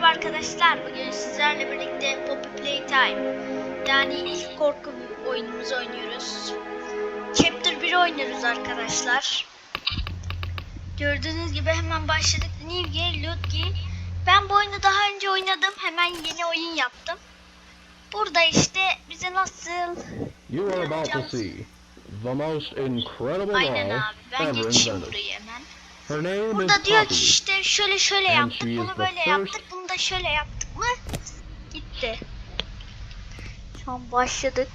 Merhaba arkadaşlar. Bugün sizlerle birlikte Poppy Playtime yani ilk korku oyunumuzu oynuyoruz. Chapter 1 oynuyoruz arkadaşlar. Gördüğünüz gibi hemen başladık. New Game, Loot Game. Ben bu oyunu daha önce oynadım. Hemen yeni oyun yaptım. Burada işte bize nasıl... You are about to see the most incredible Aynen abi. Ben geçeyim burayı hemen. Burada diyor ki işte şöyle şöyle yaptık, bunu böyle yaptık, bunu da şöyle yaptık mı? Gitti. Şu an başladık.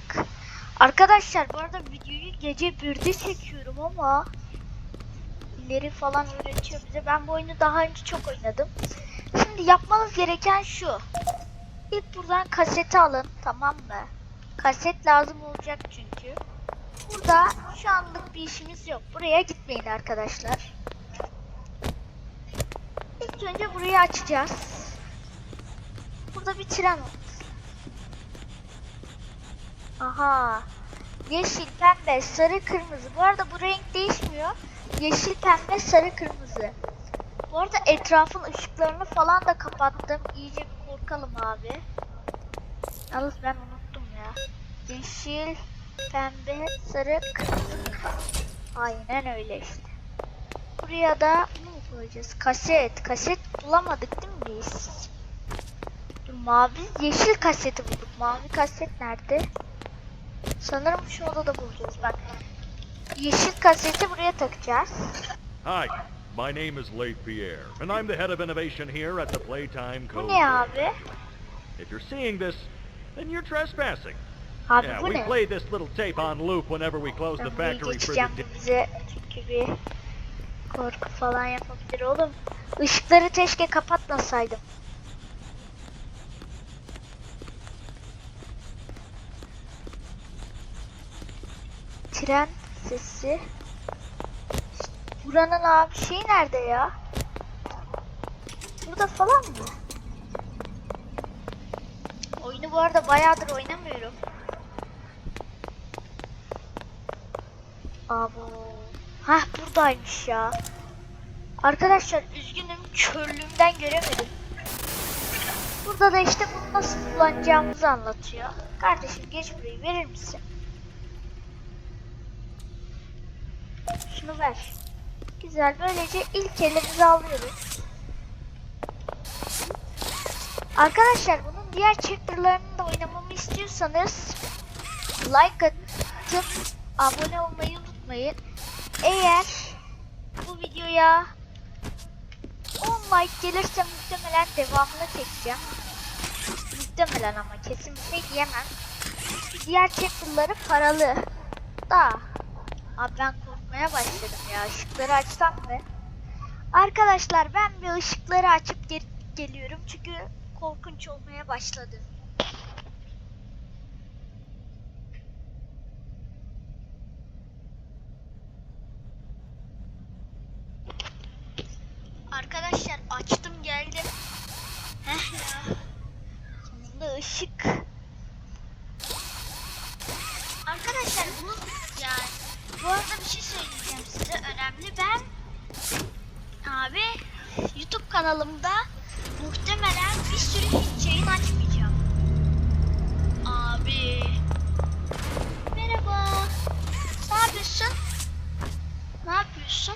Arkadaşlar bu arada videoyu gece 1'de çekiyorum ama ileri falan öğretiyor bize. Ben bu oyunu daha önce çok oynadım. Şimdi yapmanız gereken şu. İlk buradan kaseti alın tamam mı? Kaset lazım olacak çünkü. Burada şu anlık bir işimiz yok. Buraya gitmeyin arkadaşlar. İlk önce burayı açacağız. Burada bir tren var. Aha. Yeşil, pembe, sarı, kırmızı. Bu arada bu renk değişmiyor. Yeşil, pembe, sarı, kırmızı. Bu arada etrafın ışıklarını falan da kapattım. İyice korkalım abi. Yalnız ben unuttum ya. Yeşil, pembe, sarı, kırmızı. Aynen öyle işte. Buraya da ne koyacağız? Kaset. Kaset bulamadık değil mi biz? Mavi, yeşil kaseti bulduk. Mavi kaset nerede? Sanırım şu odada bulacağız bak. Yeşil kaseti buraya takacağız. Hi, my name is Leif Pierre, and I'm the head of innovation here at the Playtime Bu Code. ne abi? If you're seeing this, then you're trespassing. Abi yeah, bu we ne? play this little tape on loop whenever we close the factory for the bu bize çünkü bir korku falan yapabilir oğlum. Işıkları keşke kapatmasaydım. Tren sesi. Buranın abi şey nerede ya? Burada falan mı? Oyunu bu arada bayağıdır oynamıyorum. Abo. Hah buradaymış ya. Arkadaşlar üzgünüm körlüğümden göremedim. Burada da işte bunu nasıl kullanacağımızı anlatıyor. Kardeşim geç burayı verir misin? Şunu ver. Güzel böylece ilk elimizi alıyoruz. Arkadaşlar bunun diğer chapter'larını da oynamamı istiyorsanız like atıp abone olmayı unutmayın. Eğer bu videoya 10 like gelirse muhtemelen devamını çekeceğim. Muhtemelen ama kesin bir şey diyemem. Diğer chapter'ları paralı. Da. Abi ben korkmaya başladım ya. Işıkları açsam mı? Arkadaşlar ben bir ışıkları açıp geri geliyorum çünkü korkunç olmaya başladı. Arkadaşlar açtım geldim. Heh ya. Sonunda ışık. Kanalımda muhtemelen bir sürü hiç yayın açmayacağım. Abi. Merhaba. Ne yapıyorsun? Ne yapıyorsun?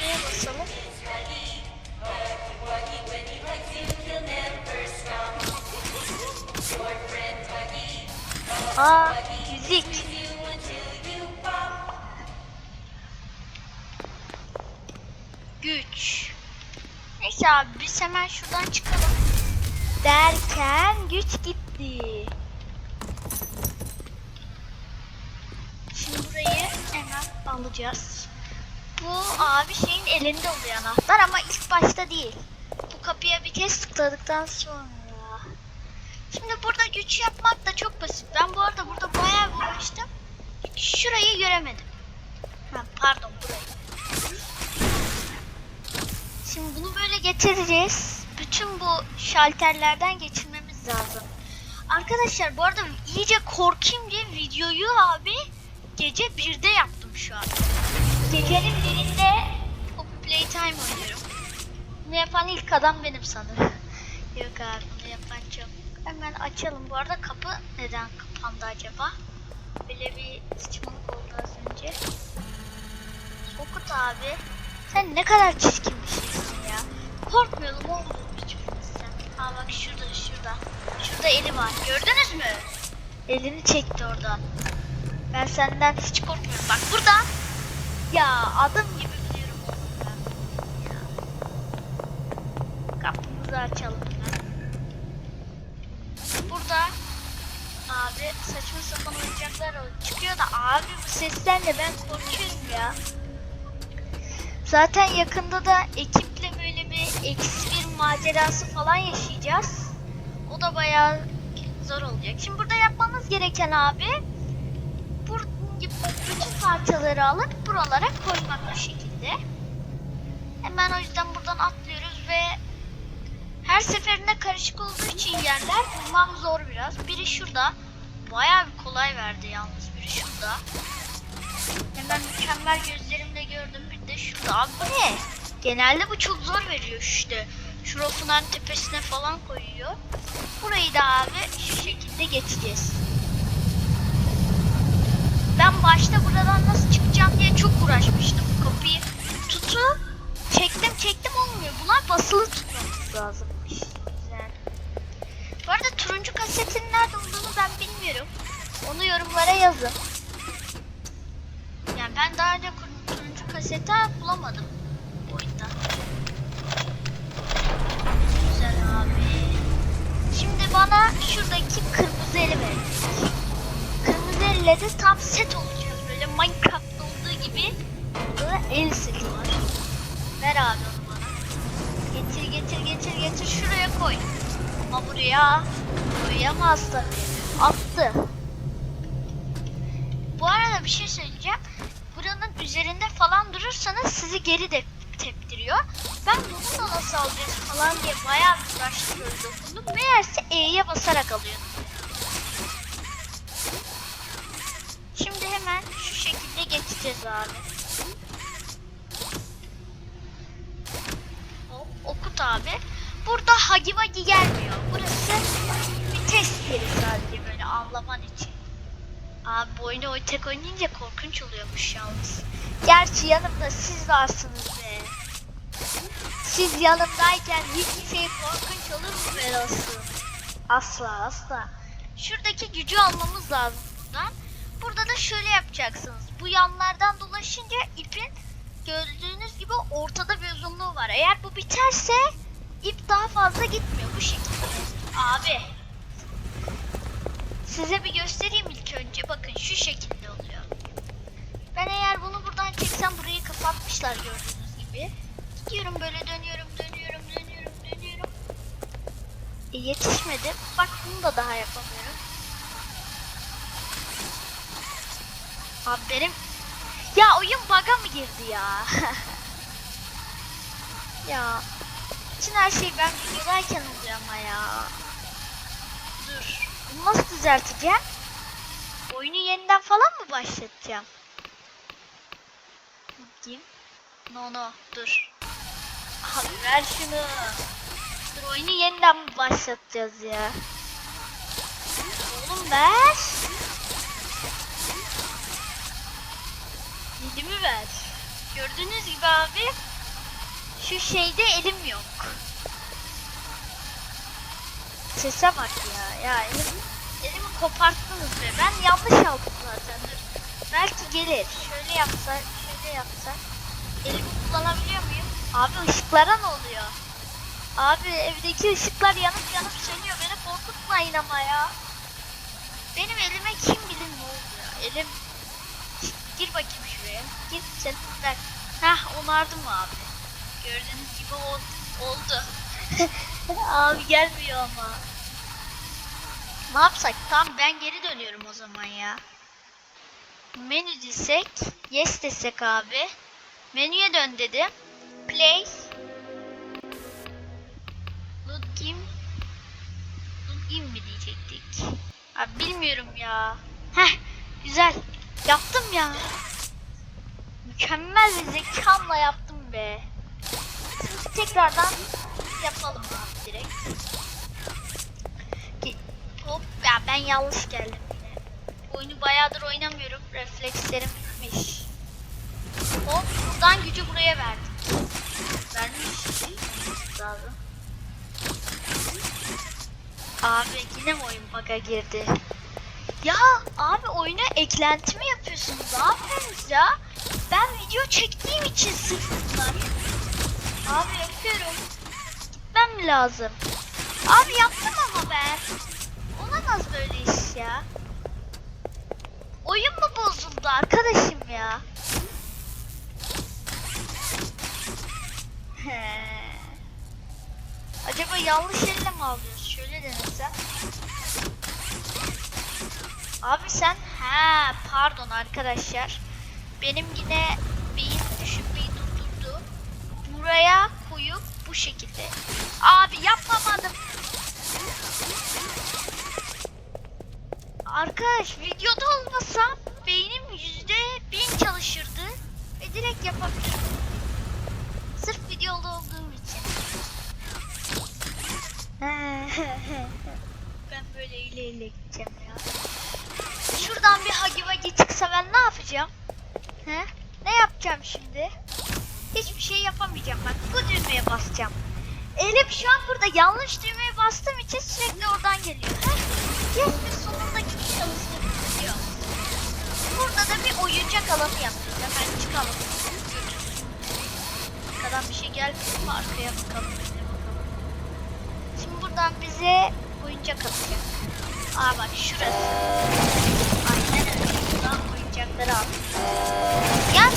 Buraya basalım. Aa, müzik. Güç. Neyse abi biz hemen şuradan çıkalım. Derken güç gitti. Şimdi burayı hemen alacağız. Bu abi şeyin elinde oluyor anahtar ama ilk başta değil. Bu kapıya bir kez tıkladıktan sonra. Şimdi burada güç yapmak da çok basit. Ben bu arada burada bayağı uğraştım. Şurayı göremedim. Ha, pardon getireceğiz. Bütün bu şalterlerden geçirmemiz lazım. Arkadaşlar bu arada iyice korkayım diye videoyu abi gece 1'de yaptım şu an. Gecenin birinde Playtime oynuyorum. Bunu yapan ilk adam benim sanırım. Yok abi bunu yapan çok. Hemen açalım. Bu arada kapı neden kapandı acaba? Böyle bir sıçmalık oldu az önce. Sokut abi. Sen ne kadar çirkin bir şeysin ya. Korkmayalım oğlum hiçbirimizden. Ha bak şurada şurada. Şurada eli var. Gördünüz mü? Elini çekti oradan. Ben senden hiç korkmuyorum. Bak burada. Ya adım gibi biliyorum oğlum ben. Ya. Kapımızı açalım hemen. Burada abi saçma sapan oyuncaklar çıkıyor da abi bu seslerle ben korkuyorum ya. Zaten yakında da bir eksi bir macerası falan yaşayacağız. O da bayağı zor olacak. Şimdi burada yapmamız gereken abi bu bütün parçaları alıp buralara koymak bu şekilde. Hemen o yüzden buradan atlıyoruz ve her seferinde karışık olduğu için yerler bulmam zor biraz. Biri şurada. Bayağı bir kolay verdi yalnız biri şurada. Hemen mükemmel gözlerimle gördüm. Bir de şurada. Abi bu ne? Genelde bu çok zor veriyor işte. Şu rofunun tepesine falan koyuyor. Burayı da abi şu şekilde geçeceğiz. Ben başta buradan nasıl çıkacağım diye çok uğraşmıştım. Kapıyı tutu çektim çektim olmuyor. Bunlar basılı tutmamız lazımmış. Güzel. Bu arada turuncu kasetin nerede olduğunu ben bilmiyorum. Onu yorumlara yazın. Yani ben daha önce turuncu kaseti bulamadım oyunda. Güzel abi. Şimdi bana şuradaki kırmızı eli verin. Kırmızı elle de tam set olacağız. Böyle Minecraft'ta olduğu gibi burada el seti var. Ver abi onu bana. Getir getir getir getir şuraya koy. Ama buraya koyamaz tabii. Attı. Bu arada bir şey söyleyeceğim. Buranın üzerinde falan durursanız sizi geri de teptiriyor. Ben bunu da nasıl alacağız falan diye bayağı bir uğraştım böyle dokundum. Meğerse E'ye basarak alıyordum. Şimdi hemen şu şekilde geçeceğiz abi. Hop, okut abi. Burada hagi vagi gelmiyor. Burası bir test yeri sadece böyle avlaman için. Abi bu oyunu oy tek oynayınca korkunç oluyormuş yalnız. Gerçi yanımda siz varsınız be. Siz yanımdayken hiçbir şey korkunç olur mu be dostum? Asla asla. Şuradaki gücü almamız lazım buradan. Burada da şöyle yapacaksınız. Bu yanlardan dolaşınca ipin gördüğünüz gibi ortada bir uzunluğu var. Eğer bu biterse ip daha fazla gitmiyor bu şekilde. Abi Size bir göstereyim ilk önce. Bakın şu şekilde oluyor. Ben eğer bunu buradan çeksem burayı kapatmışlar gördüğünüz gibi. Gidiyorum böyle dönüyorum, dönüyorum, dönüyorum, dönüyorum. E, yetişmedim. Bak bunu da daha yapamıyorum. Abi benim... Ya oyun bug'a mı girdi ya? ya. Bütün her şey ben videodayken oluyor ama ya. Nasıl düzelteceğim? Oyunu yeniden falan mı başlatacağım? Bakayım. No no dur. Abi ver şunu. Dur oyunu yeniden mi başlatacağız ya? Oğlum ver. Elimi ver. Gördüğünüz gibi abi şu şeyde elim yok. Sese bak ya. Ya elim, elimi koparttınız be. Ben yanlış aldım zaten. Dur. Belki gelir. Şöyle yapsak, şöyle yapsak. Elimi kullanabiliyor muyum? Abi ışıklara ne oluyor? Abi evdeki ışıklar yanıp yanıp sönüyor. Beni korkutmayın ama ya. Benim elime kim bilir ne oldu ya. Elim... Gir bakayım şuraya. Gir sen. Ver. Heh onardım abi. Gördüğünüz gibi ol, oldu. abi gelmiyor ama. Ne yapsak? Tamam ben geri dönüyorum o zaman ya. Menü desek. Yes desek abi. Menüye dön dedim. Play. Login. Login mi diyecektik? Abi bilmiyorum ya. Heh güzel. Yaptım ya. Mükemmel bir zekamla yaptım be. tekrardan yapalım abi direkt. Ki- Hop ya ben yanlış geldim yine. Oyunu bayağıdır oynamıyorum. Reflekslerim bitmiş. Hop buradan gücü buraya verdik. Vermiş. Lazım. Abi yine mi oyun bug'a girdi? Ya abi oyuna eklenti mi yapıyorsunuz? Ne yapıyorsunuz ya? Ben video çektiğim için sırf bunlar. Abi yapıyorum. Gitmem lazım? Abi yaptım ama ben. Olamaz böyle iş ya. Oyun mu bozuldu arkadaşım ya? Acaba yanlış elle mi alıyoruz? Şöyle denesem. Abi sen ha pardon arkadaşlar. Benim yine beyin düşünmeyi durdurdu. Buraya koyup bu şekilde. Abi yapamadım. Arkadaş videoda olmasam beynim yüzde bin çalışırdı ve direkt yapabilirdim. Sırf videoda olduğum için. ben böyle ile ile gideceğim ya. Şuradan bir hagi çıksa ben ne yapacağım? He? Ne yapacağım şimdi? Hiçbir şey yapamayacağım bak bu düğmeye basacağım. Elim şu an burada yanlış düğmeye bastığım için sürekli oradan geliyor. Heh. Yes diyor. Burada da bir oyuncak alanı yapacağız. Hemen çıkalım. Arkadan bir şey gelmiyor mu? Arkaya bakalım. bakalım. Şimdi buradan bize oyuncak atacak. Aa bak şurası. Aynen öyle. Buradan oyuncakları al. Ya.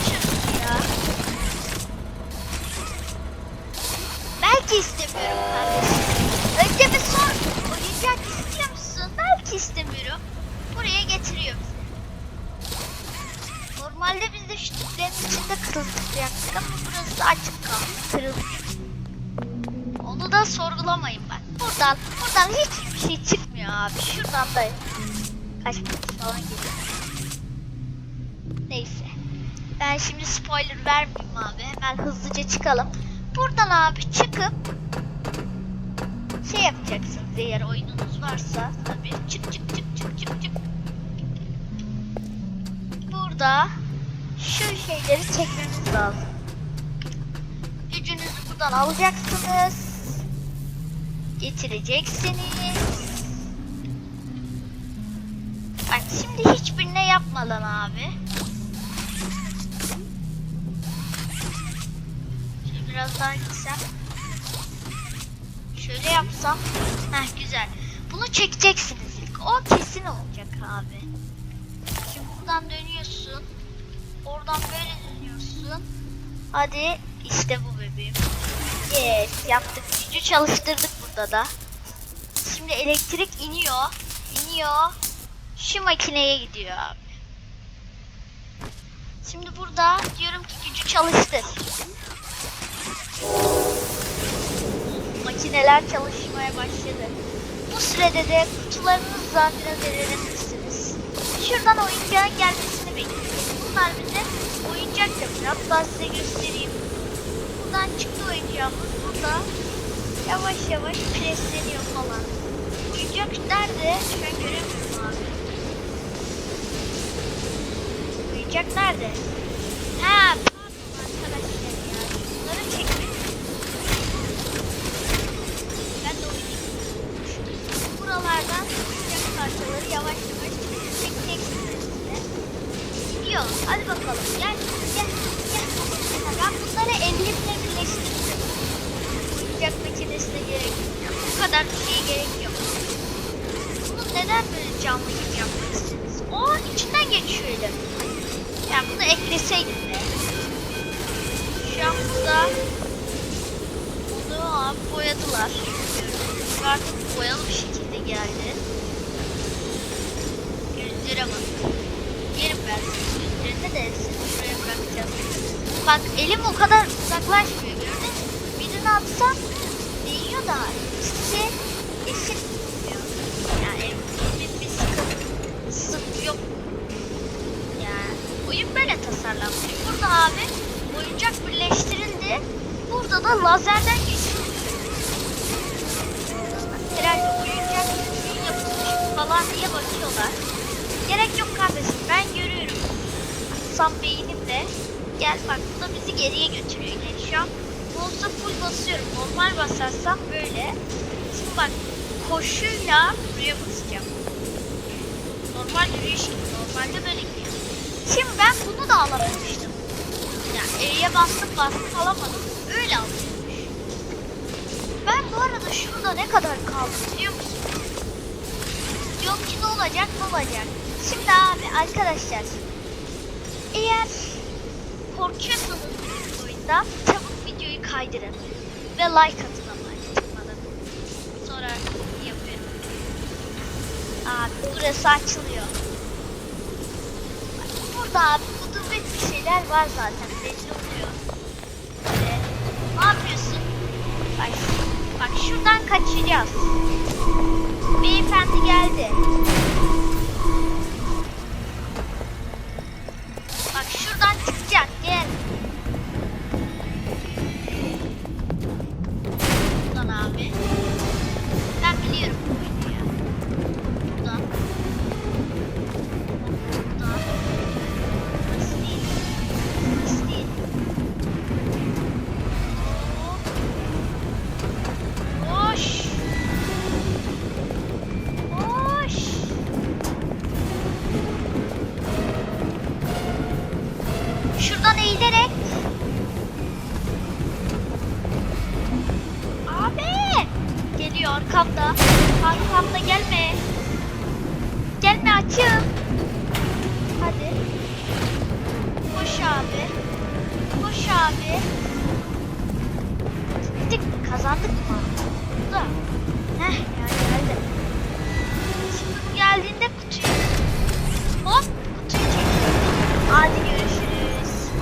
Belki istemiyorum kardeşim. Önce bir sor. Oyuncak istiyor musun? Belki istemiyorum. Buraya getiriyor bizi. Normalde biz de şu tüplerin içinde kırılacaktık ama burası açık kaldı. Kırılmış. Onu da sorgulamayın bak. Buradan, buradan hiçbir şey çıkmıyor abi. Şuradan da kaç kutu falan geliyor. Neyse. Ben şimdi spoiler vermeyeyim abi. Hemen hızlıca çıkalım. Buradan abi çıkıp şey yapacaksınız eğer oyununuz varsa tabii çık çık çık çık çık çık. Burada şu şeyleri çekmemiz lazım. Gücünüzü buradan alacaksınız. Getireceksiniz. Bak şimdi hiçbirine yapmadan abi. Şöyle biraz daha gitsem. Şöyle yapsam. Heh güzel. Bunu çekeceksiniz ilk. O kesin olacak abi. Şimdi buradan dönüyorsun. Oradan böyle dönüyorsun. Hadi işte bu bebeğim. Yes yaptık. Gücü çalıştırdık burada da. Şimdi elektrik iniyor. iniyor. Şu makineye gidiyor abi. Şimdi burada diyorum ki gücü çalıştır. Makineler çalışmaya başladı. Bu sürede de kutularınızla biraz eğlenebilirsiniz. Şuradan oyuncağın bekliyoruz. Bunlar bize oyuncak yapıyor. Hatta size göstereyim. Buradan çıktı oyuncağımız. Burada yavaş yavaş presleniyor falan. Oyuncak nerede? An göremiyorum abi. Oyuncak nerede? Ha. Ben. Buralardan parçaları yavaş yavaş çekeceksiniz size. Gidiyor. Hadi bakalım. Gel. Gel. Gel. Ben bunları elimle birleştirdim. Oyuncak makinesine gerek yok. Bu kadar bir şeye gerek yok. Bunu neden böyle canlı gibi istediniz? O içinden geçiyor elim. Yani bunu ekleseydim de. Şu an burada bunu abi boyadılar. Artık boyalı bir şekilde geldi. Ben gözlerine de seni şuraya bırakacağız. Bak elim o kadar uzaklaşmıyor gördün mü? Birini atsam değiyor da ikisi eşit tutuyor. Yani elimizin bir sıkıntı, yok. Yani oyun böyle tasarlanmış. Burada abi oyuncak birleştirildi. Burada da lazerden Sam beynimle. Gel bak bu da bizi geriye götürüyor ileri şu an. Bu olsa full basıyorum. Normal basarsam böyle. Şimdi bak koşuyla buraya basacağım. Normal yürüyüş gibi. Normalde böyle gidiyor. Şimdi ben bunu da alamamıştım. Yani E'ye bastım bastım alamadım. Öyle alıyormuş. Ben bu arada şurada ne kadar kaldım biliyor musun? Yok ki ne olacak ne olacak. Şimdi abi arkadaşlar. Eğer korkuyorsanız bu oyundan çabuk videoyu kaydırın. Ve like atın ama çıkmadan. Sonra yapıyorum. Abi burası açılıyor. Burada abi kudubet bir şeyler var zaten belli oluyor. Böyle, ne yapıyorsun? Bak, bak şuradan kaçacağız. Beyefendi geldi.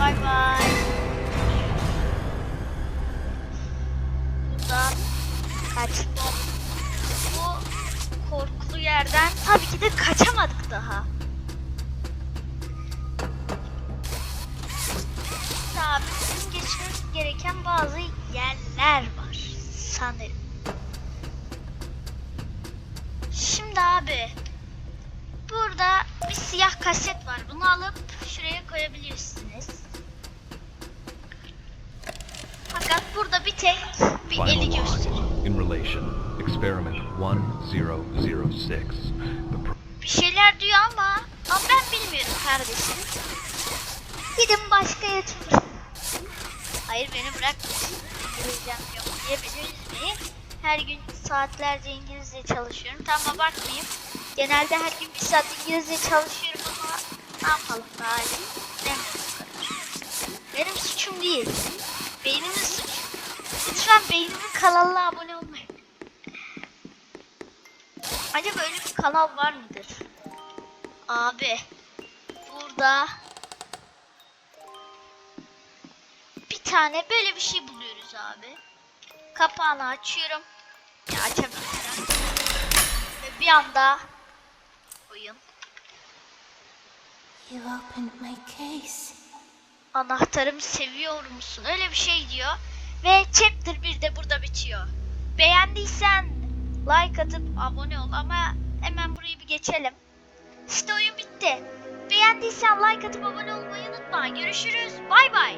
Görüşürüz. Bay In relation, experiment 1006. The pro- Bir şeyler diyor ama ama ben bilmiyorum kardeşim. Gidin başka YouTuber. Hayır beni bırak. İngilizcem yok diye beni üzmeyin. Her gün saatlerce İngilizce çalışıyorum. Tam abartmayayım. Genelde her gün bir saat İngilizce çalışıyorum ama ne yapalım kadar. Benim suçum değil. Beynimin suçu. Lütfen beynimin kanalına abone Acaba öyle bir kanal var mıdır? Abi burada bir tane böyle bir şey buluyoruz abi. Kapağını açıyorum. Ya açabilirim. Ve bir anda oyun You opened my case. anahtarımı seviyor musun? Öyle bir şey diyor. Ve chapter 1 de burada bitiyor. Beğendiysen like atıp abone ol ama hemen burayı bir geçelim. İşte oyun bitti. Beğendiysen like atıp abone olmayı unutma. Görüşürüz. Bay bay.